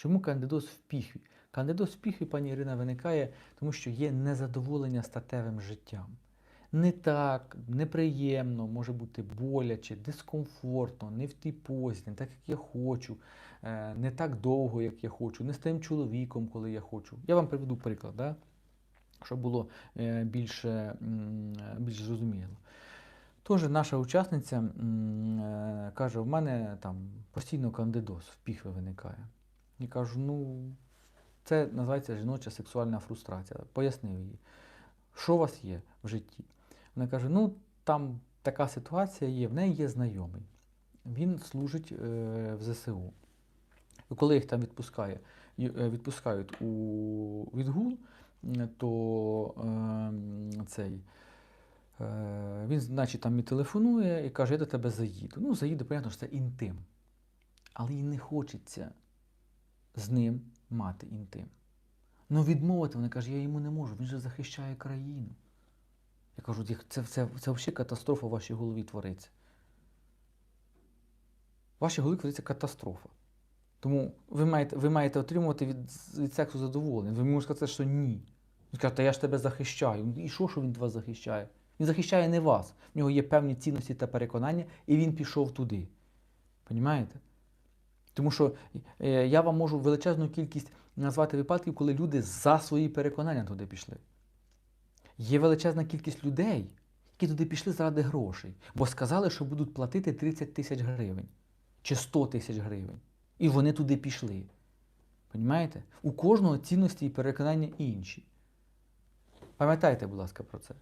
Чому кандидоз в піхві? Кандидоз в піхві, пані Ірина, виникає, тому що є незадоволення статевим життям. Не так, неприємно, може бути боляче, дискомфортно, не в тій позі, не так, як я хочу, е, не так довго, як я хочу, не з тим чоловіком, коли я хочу. Я вам приведу приклад, да? щоб було е, більше, е, більш зрозуміло. Тож наша учасниця е, каже: в мене там постійно кандидоз в піхви виникає. Я кажу, ну, це називається жіноча сексуальна фрустрація. Пояснив їй, що у вас є в житті. Вона каже: ну, там така ситуація є, в неї є знайомий. Він служить е, в ЗСУ. І коли їх там відпускає, е, відпускають у відгул, то е, цей. Він, значить, там і телефонує і каже, я до тебе заїду. Ну, заїде, понятно, що це інтим. Але їй не хочеться з ним мати інтим. Ну, відмовити, вона каже, я йому не можу, він же захищає країну. Я кажу, «Як це, це, це взагалі катастрофа в вашій голові твориться. В вашій голові твориться катастрофа. Тому ви маєте, ви маєте отримувати від, від сексу задоволення. Ви можете сказати, що ні. Він каже, та я ж тебе захищаю. І що, що він вас захищає? Він захищає не вас. В нього є певні цінності та переконання, і він пішов туди. Понімаєте? Тому що е, я вам можу величезну кількість назвати випадків, коли люди за свої переконання туди пішли. Є величезна кількість людей, які туди пішли заради грошей, бо сказали, що будуть платити 30 тисяч гривень чи 100 тисяч гривень. І вони туди пішли. Понімаєте? У кожного цінності і переконання інші. Пам'ятайте, будь ласка, про це.